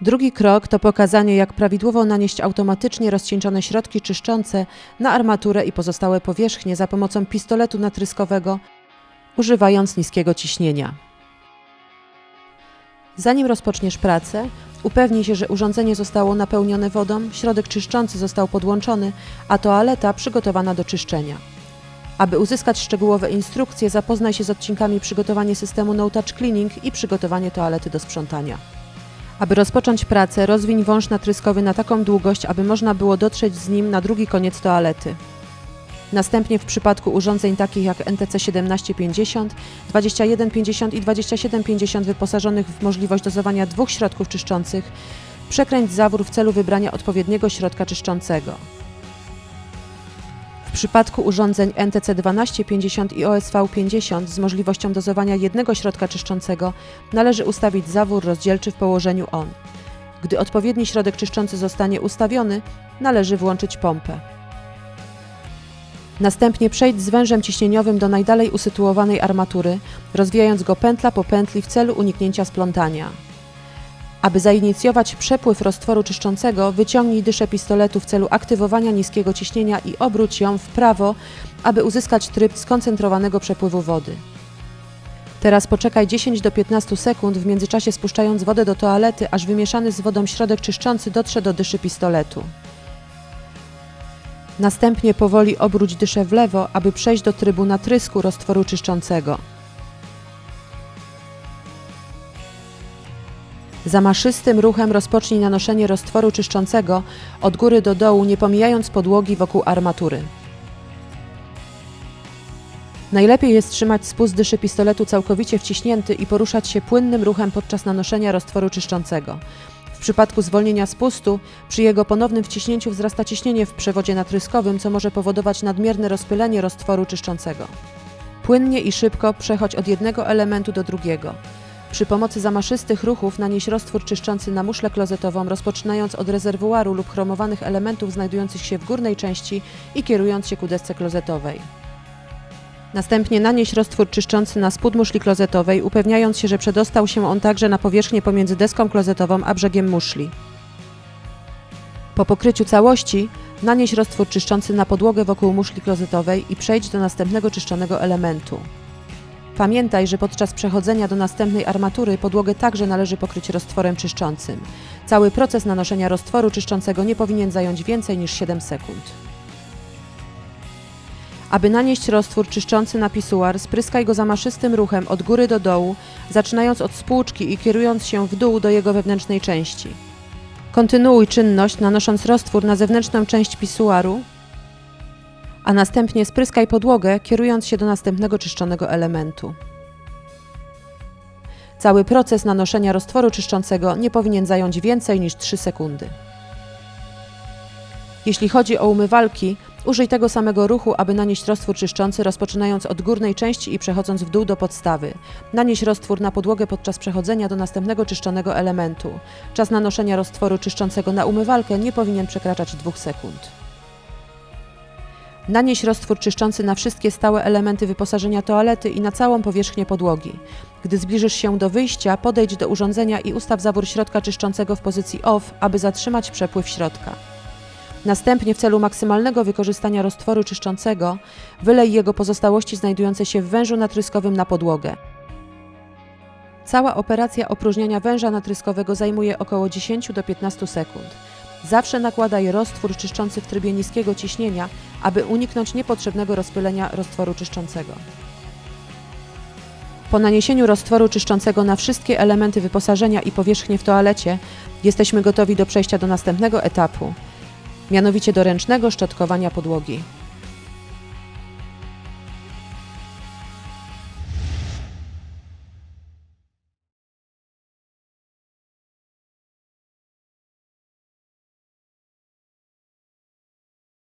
Drugi krok to pokazanie, jak prawidłowo nanieść automatycznie rozcieńczone środki czyszczące na armaturę i pozostałe powierzchnie za pomocą pistoletu natryskowego, używając niskiego ciśnienia. Zanim rozpoczniesz pracę, upewnij się, że urządzenie zostało napełnione wodą, środek czyszczący został podłączony, a toaleta przygotowana do czyszczenia. Aby uzyskać szczegółowe instrukcje, zapoznaj się z odcinkami przygotowanie systemu No Touch Cleaning i przygotowanie toalety do sprzątania. Aby rozpocząć pracę, rozwiń wąż natryskowy na taką długość, aby można było dotrzeć z nim na drugi koniec toalety. Następnie w przypadku urządzeń takich jak NTC 1750, 2150 i 2750 wyposażonych w możliwość dozowania dwóch środków czyszczących, przekręć zawór w celu wybrania odpowiedniego środka czyszczącego. W przypadku urządzeń NTC 1250 i OSV 50 z możliwością dozowania jednego środka czyszczącego należy ustawić zawór rozdzielczy w położeniu ON. Gdy odpowiedni środek czyszczący zostanie ustawiony, należy włączyć pompę. Następnie przejdź z wężem ciśnieniowym do najdalej usytuowanej armatury, rozwijając go pętla po pętli w celu uniknięcia splątania. Aby zainicjować przepływ roztworu czyszczącego, wyciągnij dyszę pistoletu w celu aktywowania niskiego ciśnienia i obróć ją w prawo, aby uzyskać tryb skoncentrowanego przepływu wody. Teraz poczekaj 10 do 15 sekund, w międzyczasie spuszczając wodę do toalety, aż wymieszany z wodą środek czyszczący dotrze do dyszy pistoletu. Następnie powoli obróć dyszę w lewo, aby przejść do trybu natrysku roztworu czyszczącego. Zamaszystym ruchem rozpocznij nanoszenie roztworu czyszczącego od góry do dołu, nie pomijając podłogi wokół armatury. Najlepiej jest trzymać spust dyszy pistoletu całkowicie wciśnięty i poruszać się płynnym ruchem podczas nanoszenia roztworu czyszczącego. W przypadku zwolnienia spustu, przy jego ponownym wciśnięciu wzrasta ciśnienie w przewodzie natryskowym, co może powodować nadmierne rozpylenie roztworu czyszczącego. Płynnie i szybko przechodź od jednego elementu do drugiego. Przy pomocy zamaszystych ruchów nanieś roztwór czyszczący na muszlę klozetową, rozpoczynając od rezerwuaru lub chromowanych elementów znajdujących się w górnej części i kierując się ku desce klozetowej. Następnie nanieś roztwór czyszczący na spód muszli klozetowej, upewniając się, że przedostał się on także na powierzchnię pomiędzy deską klozetową a brzegiem muszli. Po pokryciu całości nanieś roztwór czyszczący na podłogę wokół muszli klozetowej i przejdź do następnego czyszczonego elementu. Pamiętaj, że podczas przechodzenia do następnej armatury podłogę także należy pokryć roztworem czyszczącym. Cały proces nanoszenia roztworu czyszczącego nie powinien zająć więcej niż 7 sekund. Aby nanieść roztwór czyszczący na pisuar, spryskaj go zamaszystym ruchem od góry do dołu, zaczynając od spłuczki i kierując się w dół do jego wewnętrznej części. Kontynuuj czynność, nanosząc roztwór na zewnętrzną część pisuaru, a następnie spryskaj podłogę, kierując się do następnego czyszczonego elementu. Cały proces nanoszenia roztworu czyszczącego nie powinien zająć więcej niż 3 sekundy. Jeśli chodzi o umywalki, użyj tego samego ruchu, aby nanieść roztwór czyszczący, rozpoczynając od górnej części i przechodząc w dół do podstawy. Nanieś roztwór na podłogę podczas przechodzenia do następnego czyszczonego elementu. Czas nanoszenia roztworu czyszczącego na umywalkę nie powinien przekraczać 2 sekund. Nanieś roztwór czyszczący na wszystkie stałe elementy wyposażenia toalety i na całą powierzchnię podłogi. Gdy zbliżysz się do wyjścia, podejdź do urządzenia i ustaw zawór środka czyszczącego w pozycji OFF, aby zatrzymać przepływ środka. Następnie w celu maksymalnego wykorzystania roztworu czyszczącego wylej jego pozostałości znajdujące się w wężu natryskowym na podłogę. Cała operacja opróżniania węża natryskowego zajmuje około 10 do 15 sekund. Zawsze nakładaj roztwór czyszczący w trybie niskiego ciśnienia, aby uniknąć niepotrzebnego rozpylenia roztworu czyszczącego. Po naniesieniu roztworu czyszczącego na wszystkie elementy wyposażenia i powierzchnie w toalecie, jesteśmy gotowi do przejścia do następnego etapu, mianowicie do ręcznego szczotkowania podłogi.